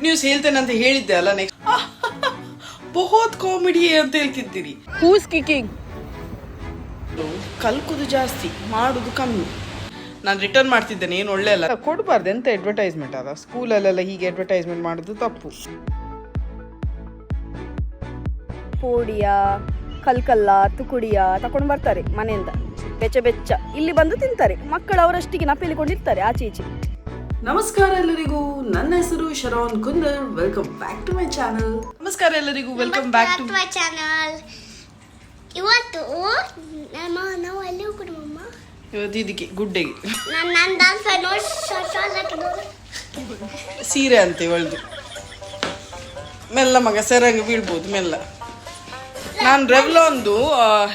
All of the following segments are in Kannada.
ಗುಡ್ ನ್ಯೂಸ್ ಹೇಳ್ತೇನೆ ಅಂತ ಹೇಳಿದ್ದೆ ಅಲ್ಲ ನೆಕ್ಸ್ಟ್ ಬಹುತ್ ಕಾಮಿಡಿ ಅಂತ ಹೇಳ್ತಿದ್ದೀರಿ. ಹೂಸ್ ಕಿಕಿಂಗ್ ಕಲ್ಕುದು ಜಾಸ್ತಿ ಮಾಡುದು ಕಮ್ಮಿ. ನಾನು ರಿಟರ್ನ್ ಮಾಡ್ತಿದ್ದೇನೆ ಏನು ಒಳ್ಳೆ ಅಲ್ಲ. ಕೊಡಬಾರ್ದು ಎಂತ ಅಡ್ವರ್ಟೈಸ್ಮೆಂಟ್ ಅದ? ಸ್ಕೂಲಲ್ಲೆಲ್ಲ ಹೀಗೆ ಅಡ್ವರ್ಟೈಸ್ಮೆಂಟ್ ಮಾಡೋದು ತಪ್ಪು. ಪೋಡಿಯ ಕಲ್ಕಲ್ಲ ತುಕುಡಿಯ ತಕೊಂಡು ಬರ್ತಾರೆ ಮನೆಯಿಂದ. ಬೆಚ್ಚ ಬೆಚ್ಚ. ಇಲ್ಲಿ ಬಂದು ತಿಂತಾರೆ. ಮಕ್ಕಳು ಅವರಷ್ಟಿಗೆ ನಪ್ಪೇಲಿಕೊಂಡಿರ್ತಾರೆ ಆಚೆ ಈಚೆ ನಮಸ್ಕಾರ ಎಲ್ಲರಿಗೂ. ನನ್ನ ಹೆಸರು Sharon Kundar. Welcome back to my channel ನಮಸ್ಕಾರ ಎಲ್ಲರಿಗೂ. Welcome back to my channel ಇವತ್ತು ನಮ್ಮ ನಾವು ಅಲ್ಲಿ ಹೋಗುದಮ್ಮ ಇವತ್ತು ಇದಕ್ಕೆ ಗುಡ್ಡೆಗೆ. ನಾನು ನನ್ನ ಡ್ಯಾನ್ಸ್ ನೋಡಿ ಶಾಲ್ ಹಾಕಿದವರು ಸೀರೆ ಅಂತೆ ಒಳ್ದು. ಮೆಲ್ಲ ಮಗ ಸೆರಂಗ್ ಬೀಳ್ಬೋದು ಮೆಲ್ಲ. ನಾನು ರೆವ್ಲೊಂದು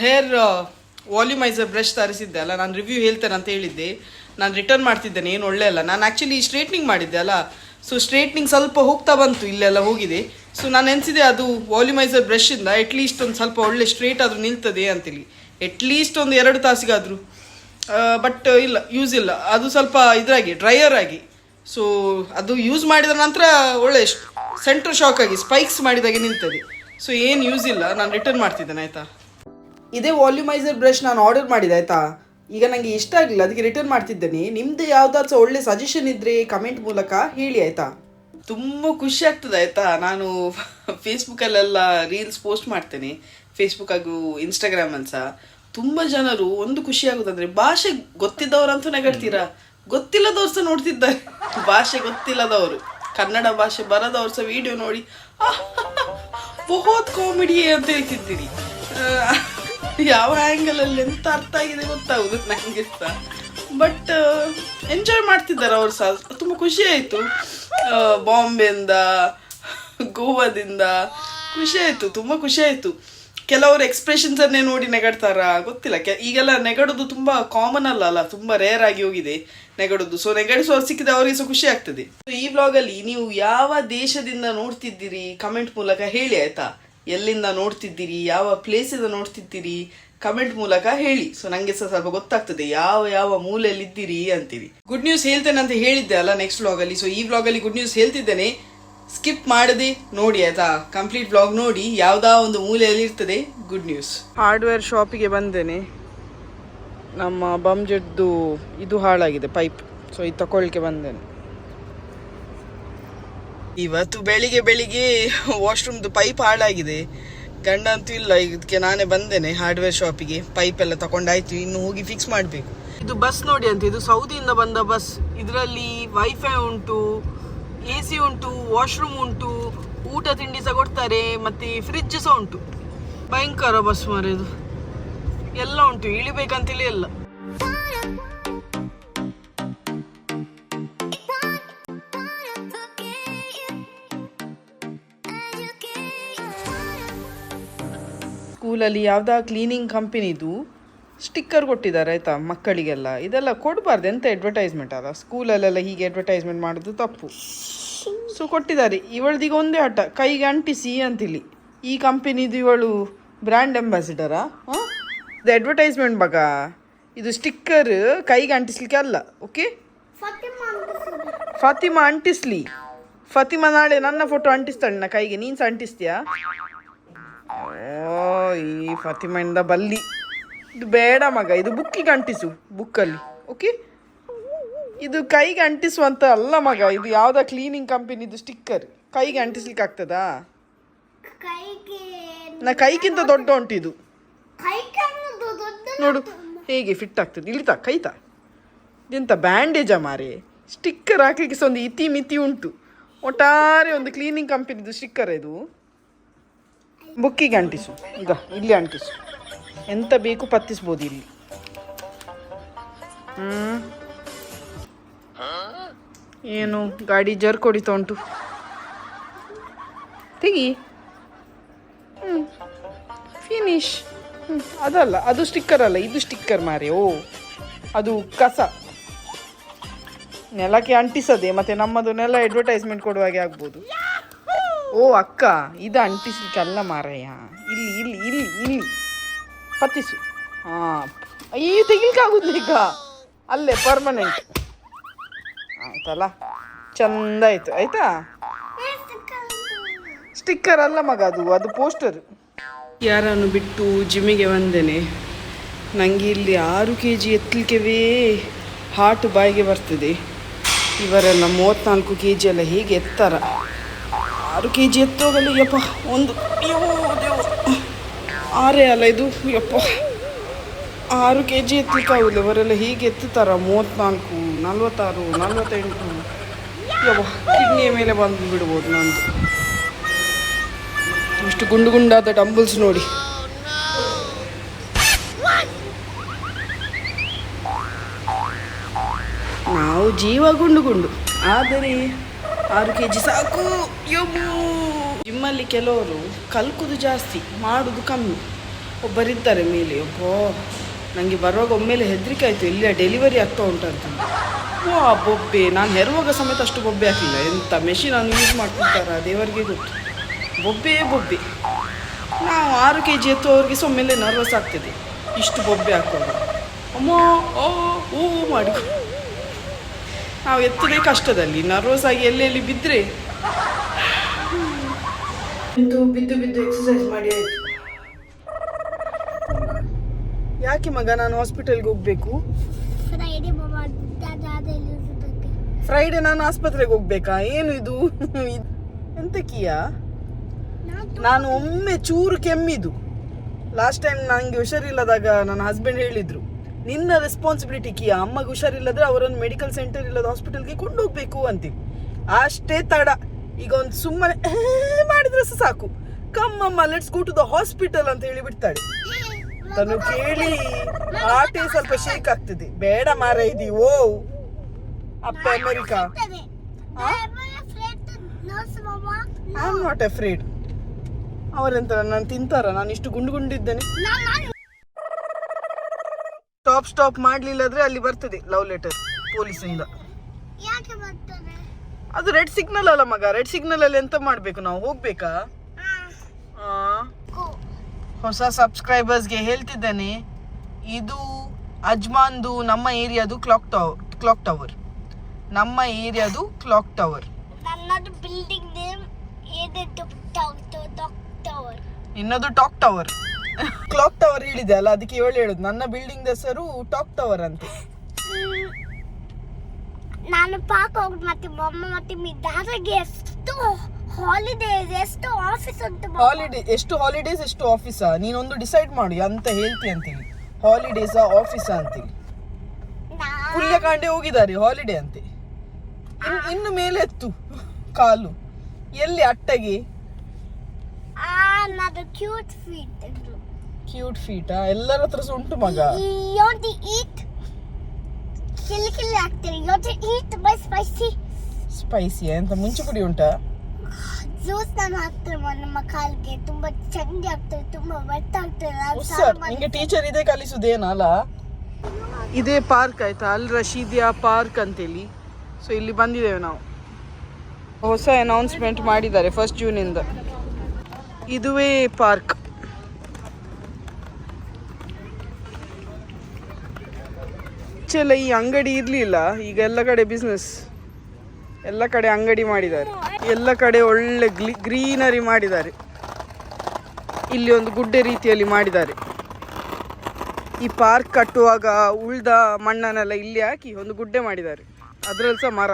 ಹೇರ್ ವಾಲ್ಯೂಮೈಸರ್ ಬ್ರಷ್ ತರಿಸಿದ್ದೆ ಅಲ್ಲ ನಾನು ರಿವ್ಯೂ ಹೇಳ್ತೇನೆ ಅಂತ ಹೇಳಿದ್ದೆ. ನಾನು ರಿಟರ್ನ್ ಮಾಡ್ತಿದ್ದೇನೆ, ಏನು ಒಳ್ಳೆ ಅಲ್ಲ. ನಾನು ಆ್ಯಕ್ಚುಲಿ ಸ್ಟ್ರೇಟ್ನಿಂಗ್ ಮಾಡಿದ್ದೆ, ಅಲ್ಲ? ಸೊ ಸ್ಟ್ರೇಟ್ನಿಂಗ್ ಸ್ವಲ್ಪ ಹೋಗ್ತಾ ಬಂತು, ಇಲ್ಲೆಲ್ಲ ಹೋಗಿದೆ. ಸೊ ನಾನು ಎನಿಸಿದೆ, ಅದು ವಾಲ್ಯೂಮೈಸರ್ ಬ್ರಷಿಂದ ಅಟ್ಲೀಸ್ಟ್ ಒಂದು ಸ್ವಲ್ಪ ಒಳ್ಳೆ ಸ್ಟ್ರೇಟ್ ಆದರೂ ನಿಲ್ತದೆ ಅಂತೇಳಿ ಅಟ್ಲೀಸ್ಟ್ ಒಂದು ಎರಡು ತಾಸಿಗಾದರೂ. ಬಟ್ ಇಲ್ಲ ಯೂಸ್ ಇಲ್ಲ. ಅದು ಸ್ವಲ್ಪ ಇದ್ರಾಗಿ ಡ್ರೈಯರ್ ಆಗಿ. ಸೊ ಅದು ಯೂಸ್ ಮಾಡಿದ ನಂತರ ಒಳ್ಳೆ ಸೆಂಟ್ರ್ ಶಾಕ್ ಆಗಿ ಸ್ಪೈಕ್ಸ್ ಮಾಡಿದಾಗೆ ನಿಲ್ತದೆ. ಸೊ ಏನು ಯೂಸ್ ಇಲ್ಲ. ನಾನು ರಿಟರ್ನ್ ಮಾಡ್ತಿದ್ದೇನೆ, ಆಯಿತಾ? ಇದೇ ವಾಲ್ಯೂಮೈಸರ್ ಬ್ರಷ್ ನಾನು ಆರ್ಡರ್ ಮಾಡಿದೆ, ಆಯ್ತಾ? ಈಗ ನನಗೆ ಇಷ್ಟ ಆಗಲಿಲ್ಲ ಅದಕ್ಕೆ ರಿಟರ್ನ್ ಮಾಡ್ತಿದ್ದೇನೆ ನಿಮ್ದು ಯಾವ್ದಾದ್ರು ಒಳ್ಳೆ ಸಜೆಷನ್ ಇದ್ರೆ ಕಮೆಂಟ್ ಮೂಲಕ ಹೇಳಿ ಆಯಿತಾ ತುಂಬ ಖುಷಿ ಆಗ್ತದೆ ಆಯ್ತಾ ನಾನು ಫೇಸ್ಬುಕ್ಕಲ್ಲೆಲ್ಲ ರೀಲ್ಸ್ ಪೋಸ್ಟ್ ಮಾಡ್ತೇನೆ ಫೇಸ್ಬುಕ್ ಹಾಗೂ ಇನ್ಸ್ಟಾಗ್ರಾಮಲ್ಲಿ ಸಹ ತುಂಬ ಜನರು ಒಂದು ಖುಷಿ ಆಗುದಂದ್ರೆ ಭಾಷೆ ಗೊತ್ತಿದ್ದವರಂತೂ ನೆಗಡ್ತೀರಾ ಗೊತ್ತಿಲ್ಲದವ್ರು ಸಹ ನೋಡ್ತಿದ್ದಾರೆ ಭಾಷೆ ಗೊತ್ತಿಲ್ಲದವರು ಕನ್ನಡ ಭಾಷೆ ಬರದವ್ರು ಸಹ ವಿಡಿಯೋ ನೋಡಿ ಬಹುತ್ ಕಾಮಿಡಿ ಅಂತ ಹೇಳ್ತಿದ್ದೀರಿ ಯಾವ ಆ್ಯಂಗಲಲ್ಲಿ ಎಂತ ಅರ್ಥ ಆಗಿದೆ ಗೊತ್ತಾಗುದು ನನಗೆ ಇಷ್ಟ ಬಟ್ ಎಂಜಾಯ್ ಮಾಡ್ತಿದ್ದಾರೆ ಅವ್ರು ಸಹ. ತುಂಬ ಖುಷಿ ಆಯಿತು. ಬಾಂಬೆಯಿಂದ, ಗೋವಾದಿಂದ ಖುಷಿ ಆಯಿತು, ತುಂಬ ಖುಷಿ ಆಯ್ತು. ಕೆಲವರು ಎಕ್ಸ್ಪ್ರೆಷನ್ಸ್ ಅನ್ನೇ ನೋಡಿ ನೆಗಡ್ತಾರ, ಗೊತ್ತಿಲ್ಲ. ಕೆ, ಈಗೆಲ್ಲ ನೆಗಡೋದು ತುಂಬ ಕಾಮನ್ ಅಲ್ಲ ಅಲ್ಲ, ತುಂಬ ರೇರ್ ಆಗಿ ಹೋಗಿದೆ ನೆಗಡೋದು. ಸೊ ನೆಗಡಿಸುವ ಸಿಕ್ಕಿದ ಅವರಿಗೆ ಸಹ ಖುಷಿ ಆಗ್ತದೆ. ಈ ಬ್ಲಾಗಲ್ಲಿ ನೀವು ಯಾವ ದೇಶದಿಂದ ನೋಡ್ತಿದ್ದೀರಿ? ಕಮೆಂಟ್ ಮೂಲಕ ಹೇಳಿ, ಆಯ್ತಾ? ಎಲ್ಲಿಂದ ನೋಡ್ತಿದ್ದೀರಿ? ಯಾವ ಪ್ಲೇಸಿಂದ ನೋಡ್ತಿದ್ದೀರಿ? ಕಮೆಂಟ್ ಮೂಲಕ ಹೇಳಿ. ಸೊ ನಂಗೆ ಸಹ ಸ್ವಲ್ಪ ಗೊತ್ತಾಗ್ತದೆ. ಯಾವ ಯಾವ ಮೂಲೆಯಲ್ಲಿ ಇದ್ದೀರಿ ಅಂತೀರಿ. ಗುಡ್ ನ್ಯೂಸ್ ಹೇಳ್ತೇನೆ ಅಂತ ಹೇಳಿದ್ದೆ ಅಲ್ಲ ನೆಕ್ಸ್ಟ್ ವ್ಲಾಗಲ್ಲಿ ಸೊ ಈ ವ್ಲಾಗಲ್ಲಿ ಗುಡ್ ನ್ಯೂಸ್ ಹೇಳ್ತಿದ್ದೇನೆ. ಸ್ಕಿಪ್ ಮಾಡದೆ ನೋಡಿ, ಆಯ್ತಾ? ಕಂಪ್ಲೀಟ್ ಬ್ಲಾಗ್ ನೋಡಿ. ಯಾವ್ದಾ ಒಂದು ಮೂಲೆಯಲ್ಲಿ ಇರ್ತದೆ? ಗುಡ್ ನ್ಯೂಸ್ ಹಾರ್ಡ್ವೇರ್ ಶಾಪಿಗೆ ಬಂದೇನೆ. ನಮ್ಮ ಬಂಜೆಡ್ದು ಇದು ಹಾಳಾಗಿದೆ ಪೈಪ್ ಸೊ ಇದು ತಕೊಳ್ಳಿಕ್ಕೆ ಬಂದೇನೆ. ಇವತ್ತು ಬೆಳಿಗ್ಗೆ ಬೆಳಿಗ್ಗೆ ವಾಶ್ರೂಮ್ದು ಪೈಪ್ ಹಾಳಾಗಿದೆ. ಗಂಡ ಅಂತೂ ಇಲ್ಲ, ಇದಕ್ಕೆ ನಾನೇ ಬಂದೇನೆ ಹಾರ್ಡ್ವೇರ್ ಶಾಪಿಗೆ ಪೈಪ್ ಎಲ್ಲ ತಗೊಂಡಾಯ್ತು ಇನ್ನು ಹೋಗಿ ಫಿಕ್ಸ್ ಮಾಡಬೇಕು. ಇದು ಬಸ್ ನೋಡಿ ಅಂತ, ಇದು ಸೌದಿಯಿಂದ ಬಂದ ಬಸ್ ಇದರಲ್ಲಿ ವೈಫೈ ಉಂಟು ಎ ಸಿ ಉಂಟು ವಾಶ್ರೂಮ್ ಉಂಟು, ಊಟ ತಿಂಡಿ ಸಹ ಕೊಡ್ತಾರೆ, ಮತ್ತೆ ಫ್ರಿಜ್ ಸಹ ಉಂಟು. ಭಯಂಕರ ಬಸ್ ಮಾರ ಇದು. ಎಲ್ಲ ಉಂಟು ಇಳಿಬೇಕಂತೇಳಿ ಎಲ್ಲ. ಸ್ಕೂಲಲ್ಲಿ ಯಾವ್ದಾ ಕ್ಲೀನಿಂಗ್ ಕಂಪನಿದು ಸ್ಟಿಕ್ಕರ್ ಕೊಟ್ಟಿದ್ದಾರೆ ಆಯ್ತಾ ಮಕ್ಕಳಿಗೆಲ್ಲ. ಇದೆಲ್ಲ ಕೊಡಬಾರ್ದು, ಎಂತ ಅಡ್ವರ್ಟೈಸ್ಮೆಂಟ್ ಅಲ್ಲ ಸ್ಕೂಲಲ್ಲೆಲ್ಲ ಹೀಗೆ ಅಡ್ವರ್ಟೈಸ್ಮೆಂಟ್ ಮಾಡೋದು ತಪ್ಪು. ಸೊ ಕೊಟ್ಟಿದ್ದಾರೆ. ಇವಳ್ದೀಗ ಒಂದೇ ಹಠ, ಕೈಗೆ ಅಂಟಿಸಿ ಅಂತಿಲ್ಲಿ ಈ ಕಂಪನಿದು ಇವಳು ಬ್ರ್ಯಾಂಡ್ ಅಂಬಾಸಿಡರಾ ಹಾಂ? ಇದು ಅಡ್ವರ್ಟೈಸ್ಮೆಂಟ್ ಬಗ ಇದು ಸ್ಟಿಕ್ಕರ್ ಕೈಗೆ ಅಂಟಿಸ್ಲಿಕ್ಕೆ ಅಲ್ಲ ಓಕೆ ಫಾತಿಮಾ ಅಂಟಿಸ್ಲಿ. ಫತಿಮಾ ನಾಳೆ ನನ್ನ ಫೋಟೋ ಅಂಟಿಸ್ತಾಳೆ ನಾ ಕೈಗೆ. ನೀನು ಸಹ ಅಂಟಿಸ್ತೀಯಾ? ಓ ಈ ಫಾತಿಮಾಯಿಂದ ಬಲ್ಲಿ. ಇದು ಬೇಡ ಮಗ ಇದು ಬುಕ್ಕಿಗೆ ಅಂಟಿಸು ಬುಕ್ಕಲ್ಲಿ ಓಕೆ ಇದು ಕೈಗೆ ಅಂಟಿಸುವಂತ ಅಲ್ಲ ಮಗ ಇದು ಯಾವ್ದ ಕ್ಲೀನಿಂಗ್ ಕಂಪನಿದು ಸ್ಟಿಕ್ಕರ್ ಕೈಗೆ ಅಂಟಿಸ್ಲಿಕ್ಕೆ ಆಗ್ತದಾ? ನಾ ಕೈಗಿಂತ ದೊಡ್ಡ ಉಂಟು ಇದು ನೋಡು ಹೇಗೆ ಫಿಟ್ ಆಗ್ತದೆ. ಇಳಿತಾ ಕೈತಾ? ಇದೆಂತ ಬ್ಯಾಂಡೇಜಾ ಮಾರೆ? ಸ್ಟಿಕ್ಕರ್ ಹಾಕ್ಲಿಕ್ಕೆ ಸಹ ಒಂದು ಇತಿ ಮಿತಿ ಉಂಟು. ಒಟ್ಟಾರೆ ಒಂದು ಕ್ಲೀನಿಂಗ್ ಕಂಪನಿದು ಸ್ಟಿಕ್ಕರ್ ಇದು? ಬುಕ್ಕಿಗೆ ಅಂಟಿಸು. ಈಗ ಇಲ್ಲಿ ಅಂಟಿಸು. ಎಂತ ಬೇಕು ಪತ್ತಿಸ್ಬೋದು ಇಲ್ಲಿ. ಏನು ಗಾಡಿ ಜರ್ ಕೊಡಿತಾ ಉಂಟು ತೆಗಿ. ಹ್ಞೂ ಫಿನಿಶ್ ಹ್ಮ್, ಅದಲ್ಲ ಅದು ಸ್ಟಿಕ್ಕರ್ ಅಲ್ಲ ಇದು ಸ್ಟಿಕ್ಕರ್ ಮಾರೆ ಓ. ಅದು ಕಸ. ನೆಲಕ್ಕೆ ಅಂಟಿಸದೆ ಮತ್ತೆ ನಮ್ಮದು ನೆಲ ಅಡ್ವರ್ಟೈಸ್ಮೆಂಟ್ ಕೊಡುವಾಗೆ ಆಗ್ಬೋದು. ಓ, ಅಕ್ಕ, ಇದು ಅಂಟಿಸ್ಲಿಕ್ಕೆ ಅಲ್ಲ ಮಾರಯ್ಯ. ಇಲ್ಲಿ ಇಲ್ಲಿ ಇಲ್ಲಿ ಇಲ್ಲಿ. ಪತ್ತಿಸು. ಹಾಂ ಈ ತೆಗಿಲಿಕ್ಕೆ ಆಗುದಿಲ್ಲ ಈಗ. ಅಲ್ಲೇ ಪರ್ಮನೆಂಟ್ ಆಯ್ತಲ್ಲ? ಚಂದ ಆಯ್ತು. ಆಯ್ತಾ? ಸ್ಟಿಕ್ಕರ್ ಅಲ್ಲ ಮಗ ಅದು ಅದು ಪೋಸ್ಟರ್ ಯಾರನ್ನು ಬಿಟ್ಟು ಜಿಮ್ಮಿಗೆ ಬಂದೇನೆ? ನನಗೆ ಇಲ್ಲಿ ಆರು ಕೆ ಜಿ ಎತ್ತಲಿಕ್ಕೆವೇ ಹಾಟು ಬಾಯಿಗೆ ಬರ್ತದೆ. ಇವರೆಲ್ಲ ಮೂವತ್ತ್ನಾಲ್ಕು ಕೆ ಜಿ ಎಲ್ಲ ಹೇಗೆ ಎತ್ತಾರ? ಆರು ಕೆ ಜಿ ಎತ್ತೋಗಲಿ, ಯಪ್ಪ. ಒಂದು, ಅಯ್ಯೋ ದೇವ ಆರೇ ಅಲ್ಲ ಇದು, ಯಪ್ಪ. ಆರು ಕೆ ಜಿ ಎತ್ತಲಿಕ್ಕಾಗಿಲ್ಲ ಇವರೆಲ್ಲ ಹೀಗೆ ಎತ್ತುತ್ತಾರ? ಮೂವತ್ತ್ನಾಲ್ಕು ನಲ್ವತ್ತಾರು, ನಲ್ವತ್ತೆಂಟು. ಯಪ್ಪ, ಕಿಡ್ನಿಯ ಮೇಲೆ ಬಂದು ಬಿಡ್ಬೋದು ನಂದು. ಇಷ್ಟು ಗುಂಡು ಗುಂಡಾದ ಡಂಬಲ್ಸ್ ನೋಡಿ. ನಾವು ಜೀವ ಗುಂಡು ಗುಂಡು. ಆದರೆ ಆರು ಕೆ ಜಿ ಸಾಕು. ಯಬ್ಬು ಜಿಮ್ಮಲ್ಲಿ ಕೆಲವರು ಕಲ್ಕುದು ಜಾಸ್ತಿ, ಮಾಡುದು ಕಮ್ಮಿ. ಒಬ್ಬರಿದ್ದಾರೆ ಮೇಲೆ, ಒಬ್ಬೋ ನನಗೆ ಬರುವಾಗ ಒಮ್ಮೆಲೆ ಹೆದರಿಕೆ ಆಯಿತು, ಇಲ್ಲಿ ಡೆಲಿವರಿ ಆಗ್ತಾ ಉಂಟಂತ ಓ, ಆ ಬೊಬ್ಬೆ, ನಾನು ಹೆರುವಾಗ ಸಮೇತ ಅಷ್ಟು ಬೊಬ್ಬೆ ಹಾಕಿಲ್ಲ. ಎಂಥ ಮೆಷಿನ್ ಅನ್ನು ಯೂಸ್ ಮಾಡ್ತಿದ್ದಾರ, ದೇವರಿಗೆ ಗೊತ್ತು. ಬೊಬ್ಬೆ ಬೊಬ್ಬೆ. ನಾವು ಆರು ಕೆ ಜಿ ಎತ್ತುವವರಿಗೆ ಸೊಮ್ಮೆಲೆ ನರ್ವಸ್ ಆಗ್ತದೆ. ಇಷ್ಟು ಬೊಬ್ಬೆ ಹಾಕೋದು. ಅಮ್ಮ, ಓ ಓ ಮಾಡಿ ನಾವು ಎತ್ತದೇ ಕಷ್ಟದಲ್ಲಿ ನರ್ವಸ್ ಆಗಿ ಎಲ್ಲೆಲ್ಲಿ ಬಿದ್ದರೆ ಬಿದ್ದು ಬಿದ್ದು ಬಿದ್ದು ಎಕ್ಸಸೈಸ್ ಮಾಡಿ ಆಯಿತು. ಯಾಕೆ ಮಗ ನಾನು ಹಾಸ್ಪಿಟಲ್ಗೆ ಹೋಗ್ಬೇಕು? ಫ್ರೈಡೆ ನಾನು ಆಸ್ಪತ್ರೆಗೆ ಹೋಗ್ಬೇಕಾ? ಏನು ಇದು? ಇದ್- ಎಂತ ಕಿಯಾ? ನಾನು ಒಮ್ಮೆ ಚೂರು ಕೆಮ್ಮಿದು ಲಾಸ್ಟ್ ಟೈಮ್ ನನಗೆ ಹುಷಾರಿಲ್ಲದಾಗ ನನ್ನ ಹಸ್ಬೆಂಡ್ ಹೇಳಿದ್ರು. ನಿನ್ನ ರೆಸ್ಪಾನ್ಸಿಬಿಲಿಟಿ ಕಿ? ಅಮ್ಮಗೆ ಹುಷಾರಿಲ್ಲದ್ರೆ ಅವರನ್ನು ಮೆಡಿಕಲ್ ಸೆಂಟರ್ ಇಲ್ಲದ ಹಾಸ್ಪಿಟಲ್ಗೆ ಕೊಂಡೋಗ್ಬೇಕು ಅಂತೀವಿ. ಅಷ್ಟೇ ತಡ. ಈಗ ಒಂದು ಸುಮ್ಮನೆ ಮಾಡಿದ್ರೆ ಸಹ ಸಾಕು. ಕಮ್ಮಮ್ಮ let's go to the hospital ಅಂತ ಹೇಳಿ ಬಿಡ್ತಾಳೆ ತನು ಕೇಳಿ ಆಟೆ ಸ್ವಲ್ಪ ಶೇಕ್ ಆಗ್ತದೆ. ಬೇಡ ಮಾರ ಇದಿ ಓ ಅಪ್ಪ America? I am not afraid ಅವರೆಂತ ನಾನು ತಿಂತಾರ? ನಾನು ಇಷ್ಟು ಗುಂಡು ಗುಂಡಿದ್ದೇನೆ ಸ್ಟಾಪ್ ಸ್ಟಾಪ್ ಮಾಡ್ಲಿಲ್ಲದ್ರೆ ಅಲ್ಲಿ ಬರ್ತದೆ ಲವ್ ಲೆಟರ್ ಪೊಲೀಸಿಂದ. ಅದು ರೆಡ್ ಸಿಗ್ನಲ್ ಅಲ್ಲ ಮಗ ರೆಡ್ ಸಿಗ್ನಲ್ ಅಲ್ಲಿ ಎಂತ ಮಾಡ್ಬೇಕು ನಾವು ಹೋಗ್ಬೇಕಾ? ಹೊಸ ಸಬ್ಸ್ಕ್ರೈಬರ್ಸ್ಗೆ ಹೇಳ್ತಿದ್ದೇನೆ ಇದು ಅಜ್ಮಾನ್ದು ನಮ್ಮ ಏರಿಯಾದು ಕ್ಲಾಕ್ ಟವರ್ ಕ್ಲಾಕ್ ಟವರ್ ನಮ್ಮ ಏರಿಯಾದು ಕ್ಲಾಕ್ ಟವರ್ ನನ್ನದು ಬಿಲ್ಡಿಂಗ್ ನೇಮ್ ಏನಿದೆ ಟವರ್ ಇನ್ನದು ಟಾಕ್ ಟವರ್ ಕ್ಲಾಕ್ ಟವರ್ ಹೇಳಿದೆ ಅಲ್ಲ ಅದಕ್ಕೆ ಇವಳು ಹೇಳುದು. ನನ್ನ ಬಿಲ್ಡಿಂಗ್ ಹೆಸರು ಟಾಕ್ ಟವರ್ ಅಂತ. ನಾನು ಪಾಕ್ ಹೋಗಿ ಮತ್ತೆ ಮೊಮ್ಮ ಮತ್ತೆ ಮಿ ದಾದಾಗೆ ಎಷ್ಟು ಹಾಲಿಡೇಸ್ ಎಷ್ಟು ಆಫೀಸ್ ಅಂತ. ಹಾಲಿಡೇ ಎಷ್ಟು ಹಾಲಿಡೇಸ್ ಎಷ್ಟು ಆಫೀಸಾ ನೀನೊಂದು ಡಿಸೈಡ್ ಮಾಡಿ ಅಂತ ಹೇಳ್ತಿ ಅಂತೇಳಿ ಹಾಲಿಡೇಸಾ ಆಫೀಸಾ ಅಂತೇಳಿ ನಾ- ಪುಲ್ಯಕಾಂಡೆ ಹೋಗಿದ್ದಾರೆ ಹಾಲಿಡೇ ಅಂತೆ. ಇನ್- ಇನ್ನು ಮೇಲೆ ಎತ್ತು ಕಾಲು. ಎಲ್ಲಿ ಅಟ್ಟಗೆ? ಆ ನನ್ನದು ಕ್ಯೂಟ್ ಫೀಟ್ ಕ್ಯೂಟ್ ಫೀಟಾ ಎಲ್ಲರ ಹತ್ರ ಉಂಟು ಮಗ. ಯೋಂಟಿ ಈಟ್ ಕಿಲ್ಲಿ ಕಿಲ್ಲಿ ಆಗ್ತದೆ. ದಿ ಈಟ್ ಬೈ ಸ್ಪೈಸಿ ಸ್ಪೈಸಿ ಅಂತ ಮುಂಚೆ ಪುಡಿ ಉಂಟಾ? ಜ್ಯೂಸ್ ನಾನು ಹಾಕ್ತೇನೆ ಮಾಮ ನಮ್ಮ ಕಾಲಿಗೆ. ತುಂಬಾ ಚಂಡಿ ಆಗ್ತದೆ ತುಂಬಾ ವೆಟ್ ಆಗ್ತದೆ. ನಾನು ಮಾಡಿ- ನಿಂಗೆ ಟೀಚರ್ ಇದೇ ಕಲಿಸುದೇನಲ್ಲ ಇದೇ ಪಾರ್ಕ್ ಆಯ್ತಾ? ಅಲ್ ರಶೀದಿಯಾ ಪಾರ್ಕ್ ಅಂತೇಳಿ. ಸೊ ಇಲ್ಲಿ ಬಂದಿದ್ದೇವೆ ನಾವು. ಹೊಸ ಅನೌನ್ಸ್ಮೆಂಟ್ ಮಾಡಿದ್ದಾರೆ ಫಸ್ಟ್ ಜೂನಿಂದ ಇದುವೇ ಪಾರ್ಕ್ ಮುಂಚೆಲ್ಲ ಈ ಅಂಗಡಿ ಇರಲಿಲ್ಲ, ಈಗ ಎಲ್ಲ ಕಡೆ ಬಿಸ್ನೆಸ್ ಎಲ್ಲ ಕಡೆ ಅಂಗಡಿ ಮಾಡಿದ್ದಾರೆ. ಎಲ್ಲ ಕಡೆ ಒಳ್ಳೆ ಗ್ರೀನರಿ ಮಾಡಿದ್ದಾರೆ. ಇಲ್ಲಿ ಒಂದು ಗುಡ್ಡೆ ರೀತಿಯಲ್ಲಿ ಮಾಡಿದ್ದಾರೆ. ಈ ಪಾರ್ಕ್ ಕಟ್ಟುವಾಗ ಉಳ್ದ ಮಣ್ಣನ್ನೆಲ್ಲ ಇಲ್ಲಿ ಹಾಕಿ ಒಂದು ಗುಡ್ಡೆ ಮಾಡಿದ್ದಾರೆ. ಅದರಲ್ಲಿ ಸಹ ಮರ.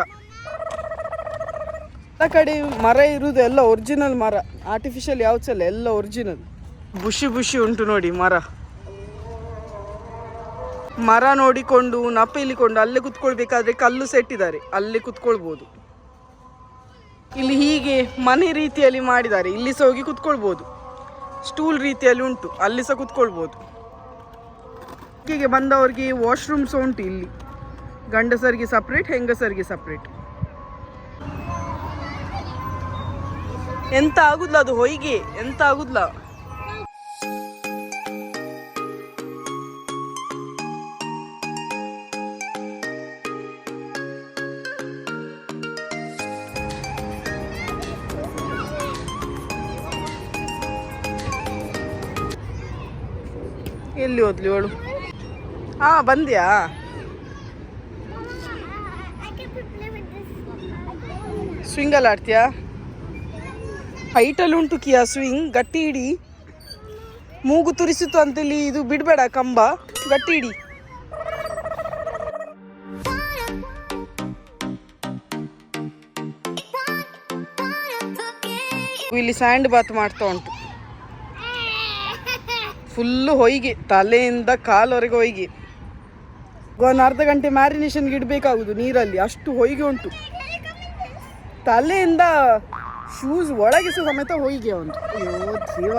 ಎಲ್ಲ ಕಡೆ ಮರ ಇರುವುದು ಎಲ್ಲ ಒರಿಜಿನಲ್ ಮರ. ಆರ್ಟಿಫಿಷಿಯಲ್ ಯಾವ್ದು ಸಹ ಎಲ್ಲ ಒರಿಜಿನಲ್ ಬುಷಿ ಬುಷಿ ಉಂಟು ನೋಡಿ ಮರ. ಮರ ನೋಡಿಕೊಂಡು ನಪೆಲಿಕೊಂಡು ಅಲ್ಲೇ ಕುತ್ಕೊಳ್ಬೇಕಾದ್ರೆ ಕಲ್ಲು ಸೆಟ್ಟಿದ್ದಾರೆ. ಅಲ್ಲೇ ಕುತ್ಕೊಳ್ಬೋದು. ಇಲ್ಲಿ ಹೀಗೆ ಮನೆ ರೀತಿಯಲ್ಲಿ ಮಾಡಿದ್ದಾರೆ. ಇಲ್ಲಿ ಸಹ ಹೋಗಿ ಕುತ್ಕೊಳ್ಬೋದು. ಸ್ಟೂಲ್ ರೀತಿಯಲ್ಲಿ ಉಂಟು. ಅಲ್ಲಿ ಸಹ ಕುತ್ಕೊಳ್ಬೋದು. ಹೀಗೆ ಬಂದವರಿಗೆ ವಾಶ್ರೂಮ್ ಸಹ ಉಂಟು ಇಲ್ಲಿ. ಗಂಡಸರಿಗೆ ಸಪ್ರೇಟ್ ಹೆಂಗಸರಿಗೆ ಸಪ್ರೇಟ್ ಎಂತ ಆಗುದಿಲ್ಲ ಅದು ಹೊಯ್ಗೆ. ಎಂತ ಆಗುದಿಲ್ಲ. ಎಲ್ಲಿ ಹೋದ್ಲಿ ಅವಳು ಹಾ ಬಂದ್ಯಾ? Swing with ಆಡ್ತೀಯಾ? ಹೈಟಲ್ಲಿ ಉಂಟು ಕಿಯಾ ಸ್ವಿಂಗ್ ಗಟ್ಟಿ ಇಡಿ ಮೂಗು ತುರಿಸಿತು ಅಂತೇಳಿ ಇದು ಬಿಡಬೇಡ ಕಂಬ, ಗಟ್ಟಿ ಇಡಿ ಇಲ್ಲಿ ಸ್ಯಾಂಡ್ ಬಾತ್ ಮಾಡ್ತಾ ಉಂಟು. ಫುಲ್ಲು ಹೊಯ್ಗೆ, ತಲೆಯಿಂದ ಕಾಲವರೆಗೆ ಹೊಯ್ಗೆ. ಒಂದು ಅರ್ಧ ಗಂಟೆ ಮ್ಯಾರಿನೇಷನ್ಗೆ ಇಡಬೇಕಾಗುದು ನೀರಲ್ಲಿ, ಅಷ್ಟು ಹೊಯ್ಗೆ ಉಂಟು. ತಲೆಯಿಂದ ಶೂಸ್ ಒಳಗಿಸ ಸಮೇತ ಹೊಯ್ಗೆ ಉಂಟು. ಅಯ್ಯೋ, ಜೀವ.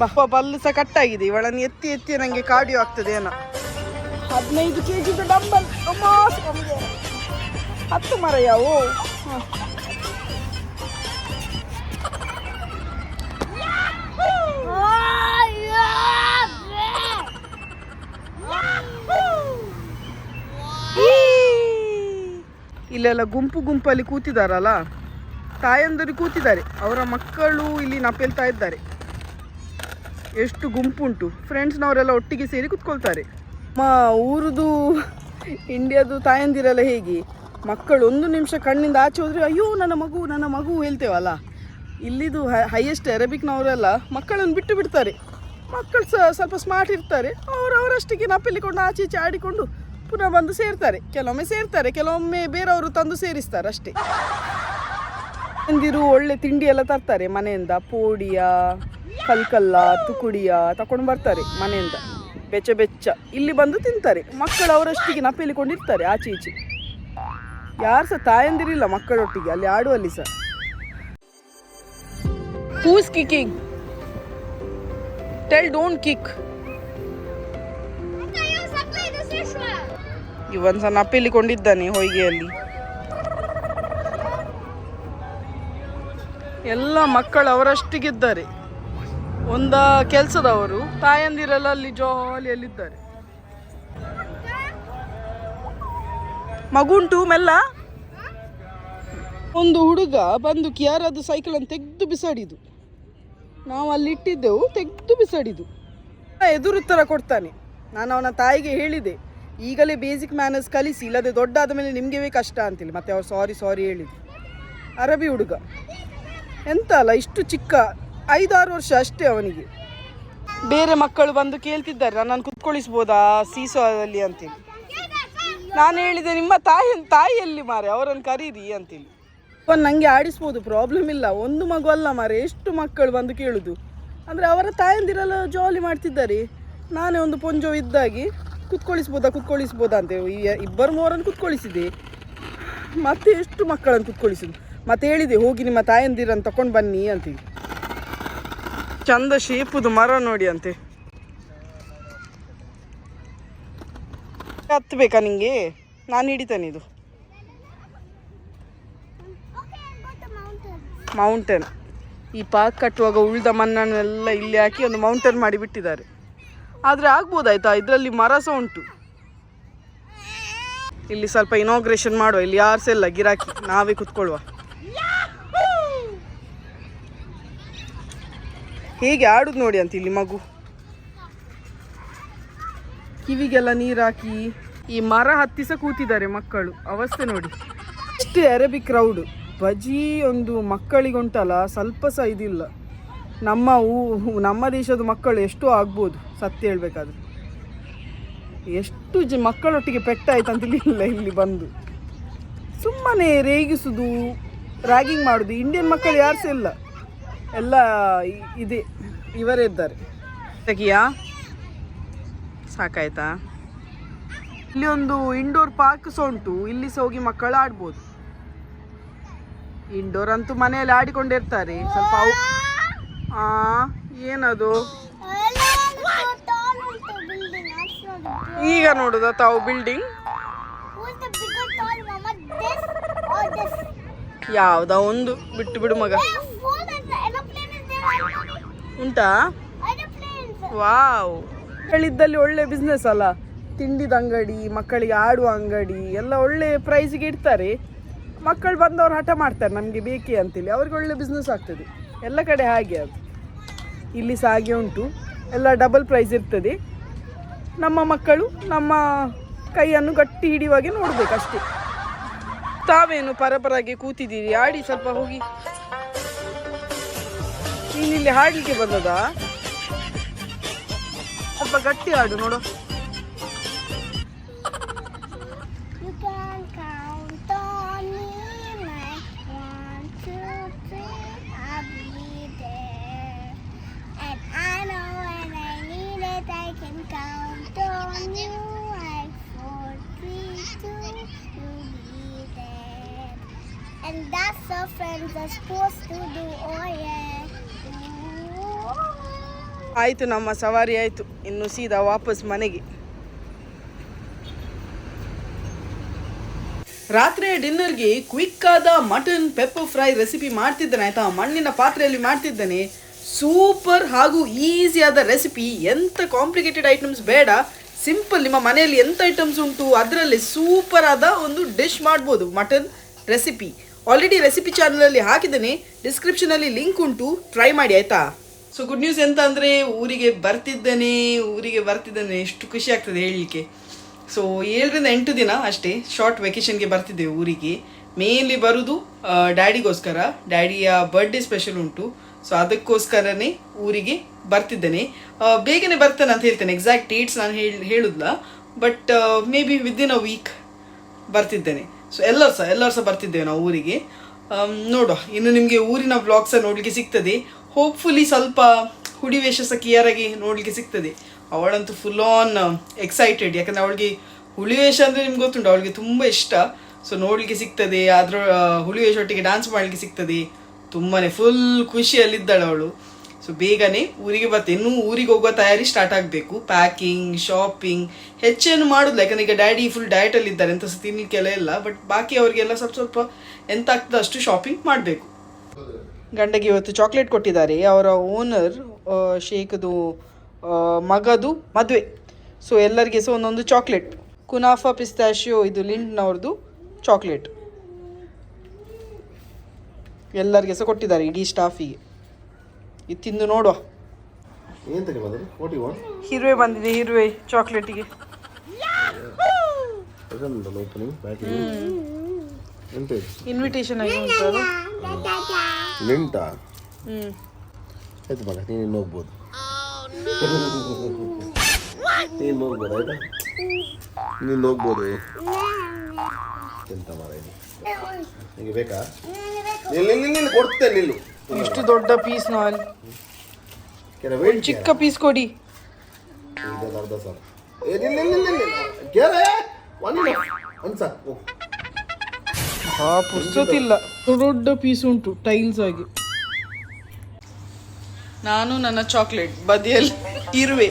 ಬಪ್ಪ ಬಲ್ಲು ಸಹ ಕಟ್ಟಾಗಿದೆ ಇವಳನ್ನು ಎತ್ತಿ ಎತ್ತಿ ನನಗೆ ಕಾಡಿಯೋ ಆಗ್ತದೆ ಏನೋ ಹದಿನೈದು ಕೆ ಜಿದು ಡಂಬಲ್. ಹತ್ತು ಮರ ಯಾವು ಹಾಂ. ಇಲ್ಲೆಲ್ಲ ಗುಂಪು ಗುಂಪಲ್ಲಿ ಕೂತಿದಾರಲ್ಲ, ತಾಯಂದಿರು ಕೂತಿದ್ದಾರೆ. ಅವರ ಮಕ್ಕಳು ಇಲ್ಲಿ ನಪ್ಪೆಲ್ತಾ ಇದ್ದಾರೆ. ಎಷ್ಟು ಗುಂಪುಂಟು. ಫ್ರೆಂಡ್ಸ್ನವರೆಲ್ಲ ಒಟ್ಟಿಗೆ ಸೇರಿ ಕೂತ್ಕೊಳ್ತಾರೆ. ಮಾ ಊರದು, ಇಂಡಿಯಾದು ತಾಯಂದಿರೆಲ್ಲ ಹೇಗೆ? ಮಕ್ಕಳು ಒಂದು ನಿಮಿಷ ಕಣ್ಣಿಂದ ಆಚೆ ಹೋದ್ರೆ, ಅಯ್ಯೋ, ನನ್ನ ಮಗು ನನ್ನ ಮಗು, ಹೇಳ್ತೇವಲ್ಲ. ಇಲ್ಲಿದು ಹೈಯೆಸ್ಟ್ ಅರೇಬಿಕ್ನವರೆಲ್ಲ ಮಕ್ಕಳನ್ನು ಬಿಟ್ಟು ಬಿಡ್ತಾರೆ. ಮಕ್ಕಳು ಸ್ವಲ್ಪ ಸ್ಮಾರ್ಟ್ ಇರ್ತಾರೆ. ಅವರು, ಅವರಷ್ಟಿಗೆ ನಪ್ಪಲಿಕೊಂಡು ಆಚೆ ಈಚೆ ಆಡಿಕೊಂಡು ಪುನಃ ಬಂದು ಸೇರ್ತಾರೆ. ಕೆಲವೊಮ್ಮೆ ಸೇರ್ತಾರೆ, ಕೆಲವೊಮ್ಮೆ ಬೇರೆಯವರು ತಂದು ಸೇರಿಸ್ತಾರೆ ಅಷ್ಟೇ. ತಂದಿರು ಒಳ್ಳೆ ತಿಂಡಿ ಎಲ್ಲ ತರ್ತಾರೆ ಮನೆಯಿಂದ. ಪೋಡಿಯ, ಕಲ್ಕಲ್ಲ, ತುಕುಡಿಯ ತಕೊಂಡು ಬರ್ತಾರೆ ಮನೆಯಿಂದ. ಬೆಚ್ಚ ಬೆಚ್ಚ. ಇಲ್ಲಿ ಬಂದು ತಿಂತಾರೆ. ಮಕ್ಕಳು ಅವರಷ್ಟಿಗೆ ನಪ್ಪಲಿಕೊಂಡಿರ್ತಾರೆ ಆಚೆ ಈಚೆ. ಯಾರು ಸಹ ತಾಯಂದಿರಿಲ್ಲ ಮಕ್ಕಳೊಟ್ಟಿಗೆ, ಅಲ್ಲಿ ಆಡುವಲ್ಲಿ ಸಹ. Who's kicking tell don't kick ಇವನ್ ಸಹ ನಪ್ಪಿಲಿಕೊಂಡಿದ್ದಾನೆ ಹೊಯ್ಗೆಯಲ್ಲಿ ಎಲ್ಲ ಮಕ್ಕಳು ಅವರಷ್ಟಿಗಿದ್ದಾರೆ. ಒಂದ ಕೆಲಸದವರು, ತಾಯಂದಿರೆಲ್ಲ ಅಲ್ಲಿ ಜಾಲಿಯಲ್ಲಿದ್ದಾರೆ. ಮಗುಂಟು ಮೆಲ್ಲ? ಒಂದು ಹುಡುಗ ಬಂದು ಯಾರದು ಸೈಕಲ್ ಅನ್ನು ತೆಗೆದು ಬಿಸಾಡಿದು ನಾವು ಅಲ್ಲಿ ಇಟ್ಟಿದ್ದೆವು, ತೆಗೆದು ಬಿಸಾಡಿದು ಎದುರು ಉತ್ತರ ಕೊಡ್ತಾನೆ. ನಾನು ಅವನ ತಾಯಿಗೆ ಹೇಳಿದೆ ಈಗಲೇ ಬೇಸಿಕ್ ಮ್ಯಾನರ್ಸ್ ಕಲಿಸಿ ಇಲ್ಲದೆ ದೊಡ್ಡ ಆದ ಮೇಲೆ ನಿಮಗೆವೇ ಕಷ್ಟ ಅಂತೇಳಿ ಮತ್ತೆ ಅವ್ರು ಸಾರಿ ಸಾರಿ ಹೇಳಿದ್ರು. ಅರಬಿ ಹುಡುಗ. ಎಂತ ಅಲ್ಲ, ಇಷ್ಟು ಚಿಕ್ಕ, ಐದಾರು ವರ್ಷ ಅಷ್ಟೇ ಅವನಿಗೆ. ಬೇರೆ ಮಕ್ಕಳು ಬಂದು ಕೇಳ್ತಿದ್ದಾರೆ ನನ್ನನ್ನು ಕುತ್ಕೊಳಿಸ್ಬೋದಾ ಸೀಸೋದಲ್ಲಿ ಅಂತೇಳಿ ನಾನು ಹೇಳಿದೆ, ನಿಮ್ಮ ತಾಯಿ ತಾಯಿಯಲ್ಲಿ ಮಾರೆ? ಅವರನ್ನು ಕರೀರಿ ಅಂತೇಳಿ ಒಂದು ನನಗೆ ಆಡಿಸ್ಬೋದು ಪ್ರಾಬ್ಲಮ್ ಇಲ್ಲ. ಒಂದು ಮಗು ಅಲ್ಲ ಮಾರೆ, ಎಷ್ಟು ಮಕ್ಕಳು ಬಂದು ಕೇಳುದು. ಅಂದರೆ ಅವರ ತಾಯಂದಿರೆಲ್ಲ ಜಾಲಿ ಮಾಡ್ತಿದ್ದಾರೆ. ನಾನೇ ಒಂದು ಪೊಂಜೋ ಇದ್ದಾಗಿ. ಕುತ್ಕೊಳಿಸ್ಬೋದಾ ಕುತ್ಕೊಳಿಸ್ಬೋದಾ ಅಂತ ಇಬ್ಬರು ಮೂವರನ್ನು ಕುತ್ಕೊಳಿಸಿದೆ. ಮತ್ತೆ ಎಷ್ಟು ಮಕ್ಕಳನ್ನು ಕುತ್ಕೊಳಿಸುದು? ಮತ್ತೆ ಹೇಳಿದೆ, ಹೋಗಿ ನಿಮ್ಮ ತಾಯಂದಿರನ್ನು ತಕೊಂಡು ಬನ್ನಿ ಅಂತೀವಿ ಚಂದ ಶೇಪುದು ಮರ ನೋಡಿ ಅಂತೆ ಹತ್ತಬೇಕಾ ನಿಂಗೆ? ನಾನು ಹಿಡಿತೇನೆ ಇದು. ಮೌಂಟೇನ್ ಈ ಪಾರ್ಕ್ ಕಟ್ಟುವಾಗ ಉಳಿದ ಮಣ್ಣನ್ನೆಲ್ಲ ಇಲ್ಲಿ ಹಾಕಿ ಒಂದು ಮೌಂಟೇನ್ ಮಾಡಿ ಬಿಟ್ಟಿದ್ದಾರೆ. ಆದರೆ ಆಗ್ಬೋದಾಯ್ತಾ? ಇದರಲ್ಲಿ ಮರ ಸಹ ಉಂಟು. ಇಲ್ಲಿ ಸ್ವಲ್ಪ ಇನಾಗ್ರೇಷನ್ ಮಾಡುವ. ಇಲ್ಲಿ ಯಾರು ಸಹ ಇಲ್ಲ ಗಿರಾಕಿ. ನಾವೇ ಕುತ್ಕೊಳ್ಳುವ. ಹೀಗೆ ಆಡುದು ನೋಡಿ ಅಂತ ಇಲ್ಲಿ ಮಗು. ಕಿವಿಗೆಲ್ಲ ನೀರು ಹಾಕಿ ಈ ಮರ ಹತ್ತಿಸ ಕೂತಿದ್ದಾರೆ ಮಕ್ಕಳು. ಅವಸ್ಥೆ ನೋಡಿ. ಇಷ್ಟು ಅರೇಬಿಕ್ ಕ್ರೌಡ್ ಬಜಿ ಒಂದು ಮಕ್ಕಳಿಗುಂಟಲ್ಲ, ಸ್ವಲ್ಪ ಸಹ ಇದಿಲ್ಲ. ನಮ್ಮ ಊ ನಮ್ಮ ದೇಶದ ಮಕ್ಕಳು ಎಷ್ಟು ಆಗ್ಬೋದು? ಸತ್ಯ ಹೇಳ್ಬೇಕಾದ್ರೆ. ಎಷ್ಟು ಜ, ಮಕ್ಕಳೊಟ್ಟಿಗೆ ಪೆಟ್ಟಾಯ್ತು ಅಂತ ಇಲ್ಲ ಇಲ್ಲಿ ಬಂದು. ಸುಮ್ಮನೆ ರೇಗಿಸುದು ರ್ಯಾಗಿಂಗ್ ಮಾಡೋದು ಇಂಡಿಯನ್ ಮಕ್ಕಳು ಯಾರು ಸಹ ಇಲ್ಲ. ಎಲ್ಲ ಇದೆ, ಇವರೇ ಇದ್ದಾರೆ. ತೆಗಿಯಾ? ಸಾಕಾಯ್ತಾ? ಇಲ್ಲಿ ಒಂದು ಇಂಡೋರ್ ಪಾರ್ಕ್ ಸಹ ಉಂಟು, ಇಲ್ಲಿ ಸಹ ಹೋಗಿ ಮಕ್ಕಳು ಆಡ್ಬೋದು. ಇಂಡೋರ್ ಅಂತೂ ಮನೆಯಲ್ಲಿ ಆಡಿಕೊಂಡಿರ್ತಾರೆ, ಸ್ವಲ್ಪ ಆ, ಏನದು? ಈಗ ನೋಡುದ ತಾವು ಬಿಲ್ಡಿಂಗ್ ಯಾವ್ದ ಒಂದು, ಬಿಟ್ಟು ಬಿಡು ಮಗ. ಉಂಟಾ? ವಾವ್. ಹೇಳಿದ್ದಲ್ಲಿ ಒಳ್ಳೆ ಬಿಸ್ನೆಸ್ ಅಲ್ಲ? ತಿಂಡಿದ ಅಂಗಡಿ, ಮಕ್ಕಳಿಗೆ ಆಡುವ ಅಂಗಡಿ, ಎಲ್ಲ ಒಳ್ಳೆ ಪ್ರೈಸಿಗೆ ಇಡ್ತಾರೆ. ಮಕ್ಕಳು ಬಂದವರು ಹಠ ಮಾಡ್ತಾರೆ, ನಮಗೆ ಬೇಕೇ ಅಂತೇಳಿ. ಅವ್ರಿಗೆ ಒಳ್ಳೆ ಬಿಸ್ನೆಸ್ ಆಗ್ತದೆ. ಎಲ್ಲ ಕಡೆ ಹಾಗೆ ಅದು. ಇಲ್ಲಿ ಸಹ ಹಾಗೆ ಉಂಟು. ಎಲ್ಲ ಡಬಲ್ ಪ್ರೈಸ್ ಇರ್ತದೆ. ನಮ್ಮ ಮಕ್ಕಳು ನಮ್ಮ ಕೈಯನ್ನು ಗಟ್ಟಿ ಹಿಡಿಯುವಾಗೆ ನೋಡ್ಬೇಕು ಅಷ್ಟೇ ತಾವೇನು ಪರಪರಾಗಿ ಕೂತಿದ್ದೀರಿ? ಆಡಿ ಸ್ವಲ್ಪ ಹೋಗಿ. ಇಲ್ಲಿ ಹಾಡ್ಲಿಕ್ಕೆ ಬಂದದಾ? ಸ್ವಲ್ಪ ಗಟ್ಟಿ ಹಾಡು ನೋಡು You can count on me, like one, two, three, I'll be there. And I know when I need it, I can count on you. I for three, two, you'll be there. And that's a friend that's supposed to oh, ಆಯ್ತು ನಮ್ಮ ಸವಾರಿ ಆಯ್ತು ಇನ್ನು ಸೀದಾ ವಾಪಸ್ ಮನೆಗೆ ರಾತ್ರಿ ಡಿನ್ನರ್ಗೆ ಕ್ವಿಕ್ ಆದ ಮಟನ್ ಪೆಪ್ಪರ್ ಫ್ರೈ ರೆಸಿಪಿ ಮಾಡ್ತಿದ್ದಾನೆ ಆಯ್ತಾ ಮಣ್ಣಿನ ಪಾತ್ರೆಯಲ್ಲಿ ಮಾಡ್ತಿದ್ದಾನೆ ಸೂಪರ್ ಹಾಗೂ ಈಸಿಯಾದ ರೆಸಿಪಿ. ಎಂತ ಕಾಂಪ್ಲಿಕೇಟೆಡ್ ಐಟಮ್ಸ್ ಬೇಡ. ಸಿಂಪಲ್ ನಿಮ್ಮ ಮನೆಯಲ್ಲಿ ಎಂತ ಐಟಮ್ಸ್ ಉಂಟು, ಅದರಲ್ಲಿ ಸೂಪರ್ ಆದ ಒಂದು ಡಿಶ್ ಮಾಡ್ಬೋದು. ಮಟನ್ ರೆಸಿಪಿ ಆಲ್ರೆಡಿ ರೆಸಿಪಿ ಚಾನಲಲ್ಲಿ ಹಾಕಿದ್ದೇನೆ. ಡಿಸ್ಕ್ರಿಪ್ಷನಲ್ಲಿ ಲಿಂಕ್ ಉಂಟು. ಟ್ರೈ ಮಾಡಿ, ಆಯ್ತಾ? ಸೊ ಗುಡ್ ನ್ಯೂಸ್ ಎಂತ ಅಂದರೆ, ಊರಿಗೆ ಬರ್ತಿದ್ದೇನೆ ಊರಿಗೆ ಬರ್ತಿದ್ದೇನೆ. ಎಷ್ಟು ಖುಷಿ ಆಗ್ತದೆ ಹೇಳಲಿಕ್ಕೆ. ಸೊ ಏಳರಿಂದ ಎಂಟು ದಿನ ಅಷ್ಟೇ ಶಾರ್ಟ್ ವೆಕೇಶನ್ಗೆ ಬರ್ತಿದ್ದೆ ಊರಿಗೆ. ಮೇನ್ಲಿ ಬರುದು ಡ್ಯಾಡಿಗೋಸ್ಕರ ಡ್ಯಾಡಿಯ ಬರ್ಡೇ ಸ್ಪೆಷಲ್ ಉಂಟು. ಸೊ ಅದಕ್ಕೋಸ್ಕರನೇ ಊರಿಗೆ ಬರ್ತಿದ್ದೇನೆ. ಬೇಗನೆ ಬರ್ತೇನೆ ಅಂತ ಹೇಳ್ತೇನೆ. ಎಕ್ಸಾಕ್ಟ್ ಡೇಟ್ಸ್ ನಾನು ಹೇಳಿ ಹೇಳುದಿಲ್ಲ but may be within a week ಬರ್ತಿದ್ದೇನೆ. So ಎಲ್ಲರೂ ಸಹ ಎಲ್ಲರೂ ಸಹ ಬರ್ತಿದ್ದೇವೆ ನಾವು ಊರಿಗೆ. ನೋಡುವ. ಇನ್ನು ನಿಮಗೆ ಊರಿನ ಬ್ಲಾಗ್ಸ್ ನೋಡಲಿಕ್ಕೆ ಸಿಗ್ತದೆ. ಹೋಪ್ಫುಲಿ ಸ್ವಲ್ಪ ಹುಡಿ ವೇಷ ಸಹ ಕ್ಲಿಯರ್ ಆಗಿ ನೋಡಲಿಕ್ಕೆ ಸಿಗ್ತದೆ. ಅವಳಂತೂ ಫುಲ್ ಆನ್ ಎಕ್ಸೈಟೆಡ್ ಯಾಕಂದ್ರೆ ಅವಳಿಗೆ ಹುಳಿ ವೇಷ ಅಂದರೆ ನಿಮ್ಗೆ ಗೊತ್ತುಂಟು, ಅವಳಿಗೆ ತುಂಬ ಇಷ್ಟ. ಸೊ ನೋಡಲಿಕ್ಕೆ ಸಿಗ್ತದೆ. ಅದರ ಹುಳಿ ವೇಷ ಒಟ್ಟಿಗೆ ಡ್ಯಾನ್ಸ್ ಮಾಡಲಿಕ್ಕೆ ಸಿಗ್ತದೆ. ತುಂಬಾನೇ ಫುಲ್ ಖುಷಿಯಲ್ಲಿದ್ದಾಳೆ ಅವಳು. ಸೊ ಬೇಗನೆ ಊರಿಗೆ ಬರ್ತೇನೆ ಇನ್ನೂ ಊರಿಗೆ ಹೋಗುವ ತಯಾರಿ ಸ್ಟಾರ್ಟ್ ಆಗಬೇಕು. ಪ್ಯಾಕಿಂಗ್ ಶಾಪಿಂಗ್ ಹೆಚ್ಚೇನು ಮಾಡೋದಿಲ್ಲ. ಯಾಕಂದ್ರೆ ಈಗ ಡ್ಯಾಡಿ ಫುಲ್ ಡಯಟಲ್ಲಿ ಇದ್ದಾರೆ. ಎಂತ ತಿನ್ಲಿಕ್ಕೆಲ್ಲ ಇಲ್ಲ. ಬಟ್ ಬಾಕಿ ಅವರಿಗೆಲ್ಲ ಸ್ವಲ್ಪ ಸ್ವಲ್ಪ ಎಂತ ಆಗ್ತದೆ ಅಷ್ಟು ಶಾಪಿಂಗ್ ಮಾಡಬೇಕು. ಗಂಡಗೆ ಇವತ್ತು ಚಾಕ್ಲೇಟ್ ಕೊಟ್ಟಿದ್ದಾರೆ. ಅವರ ಓನರ್ ಶೇಖದು ಮಗದು ಮದುವೆ. ಸೊ ಎಲ್ಲರಿಗೆ ಸಹ ಒಂದೊಂದು ಚಾಕ್ಲೇಟ್ ಕುನಾಫಾ ಪಿಸ್ತಾಶಿಯೋ ಇದು ಲಿಂಡ್ನವ್ರದ್ದು ಚಾಕ್ಲೇಟ್ ಎಲ್ಲರಿಗೆ ಸಹ ಕೊಟ್ಟಿದ್ದಾರೆ ಇಡೀ ಸ್ಟಾಫಿಗೆ ಇದು ತಿಂದು ನೋಡುವ. ಹಿರುವೆ ಬಂದಿದೆ ಹಿರುವೆ ಚಾಕ್ಲೇಟಿಗೆ ಇನ್ವಿಟೇಷನ್ ಆಗಿ ಲಿಂಟಾ? ಆಯ್ತು ಮಗ ನೀನು ಇನ್ನು ಹೋಗ್ಬೋದು. ನೀನು ಹೋಗ್ಬೋದು ಆಯ್ತಾ? ನೀನು ಹೋಗ್ಬೋದು. ಎಂತ ಮರ ನಿಮಗೆ ಬೇಕಾ? ನಿಲ್ಲು ನಿಲ್ಲು ನಿಲ್ಲು ಕೊಡ್ತೇನೆ ನಿಲ್ಲು. ಇಷ್ಟು ದೊಡ್ಡ ಪೀಸ್ ಅಲ್ಲಿ ಕೆಲ ವೇಟ್ ಚಿಕ್ಕ ಪೀಸ್ ಕೊಡಿ. ಅರ್ಧ ಸಾಲ. ಏ ನಿಲ್ಲು ನಿಲ್ಲು ನಿಲ್ಲು ಒಂದು ಒಂದು ಹೋಗು. ಹಾ ಪುರ್ಸೊತ್ತಿಲ್ಲ ದೊಡ್ಡ ಪೀಸ್ ಉಂಟು ಟೈಲ್ಸ್ ಆಗಿ. ನಾನು ನನ್ನ ಚಾಕ್ಲೇಟ್ ಬದಿಯಲ್ಲಿ ಇರುವೆ.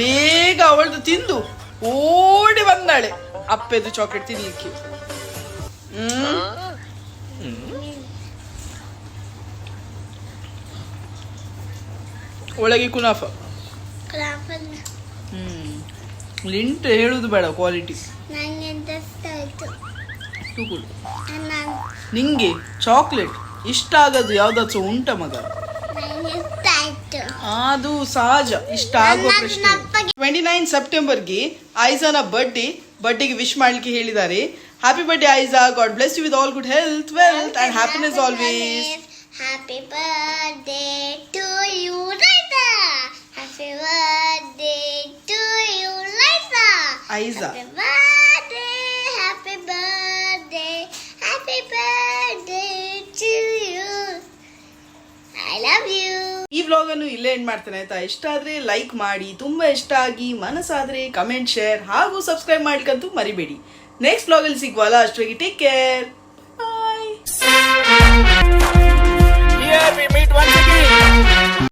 ಬೇಗ ಅವಳದು ತಿಂದು ಓಡಿ ಬಂದಾಳೆ. ಅಪ್ಪೆದು ಚಾಕ್ಲೇಟ್ ತಿನ್ಲಿಕ್ಕೆ. ಹ್ಮ್ ಒಳಗೆ ಕುನಾಫ ಹ್ಮ್. ಲಿಂಟ್ ಹೇಳುದು ಬೇಡ ಕ್ವಾಲಿಟಿ ನಂಗೆ ಚಾಕ್ಲೇಟ್ ಇಷ್ಟ ಆಗೋದು ಯಾವ್ದಾದ್ರು ಉಂಟ ಮಗ? ಅದು ಸಹಜ, ಇಷ್ಟ ಆಗುವ ಪ್ರಶ್ನೆ. ಟ್ವೆಂಟಿ ನೈನ್ ಸೆಪ್ಟೆಂಬರ್ಗೆ ಐಸನ ಬರ್ಡೇ ಬರ್ಡೇಗೆ ವಿಶ್ ಮಾಡ್ಲಿಕ್ಕೆ ಹೇಳಿದ್ದಾರೆ happy birthday Aisa God bless you with all good health wealth and happiness always happy birthday to you Liza. Happy birthday to you Liza. Aisa ವ್ಲಾಗನ್ನು ಇಲ್ಲೇ ಎಂಡ್ ಮಾಡ್ತೇನೆ ಆಯ್ತಾ? ಇಷ್ಟ ಆದರೆ ಲೈಕ್ ಮಾಡಿ, ತುಂಬಾ ಇಷ್ಟ ಆಗಿ ಮನಸ್ಸಾದರೆ ಕಮೆಂಟ್ ಶೇರ್ ಹಾಗೂ ಸಬ್ಸ್ಕ್ರೈಬ್ ಮಾಡ್ಕಂತೂ ಮರಿಬೇಡಿ. ನೆಕ್ಸ್ಟ್ ವ್ಲಾಗಲ್ಲಿ ಸಿಗುವಲ್ಲ ಅಷ್ಟೊಗೆ ಟೇಕ್ ಕೇರ್ ಬಾಯ್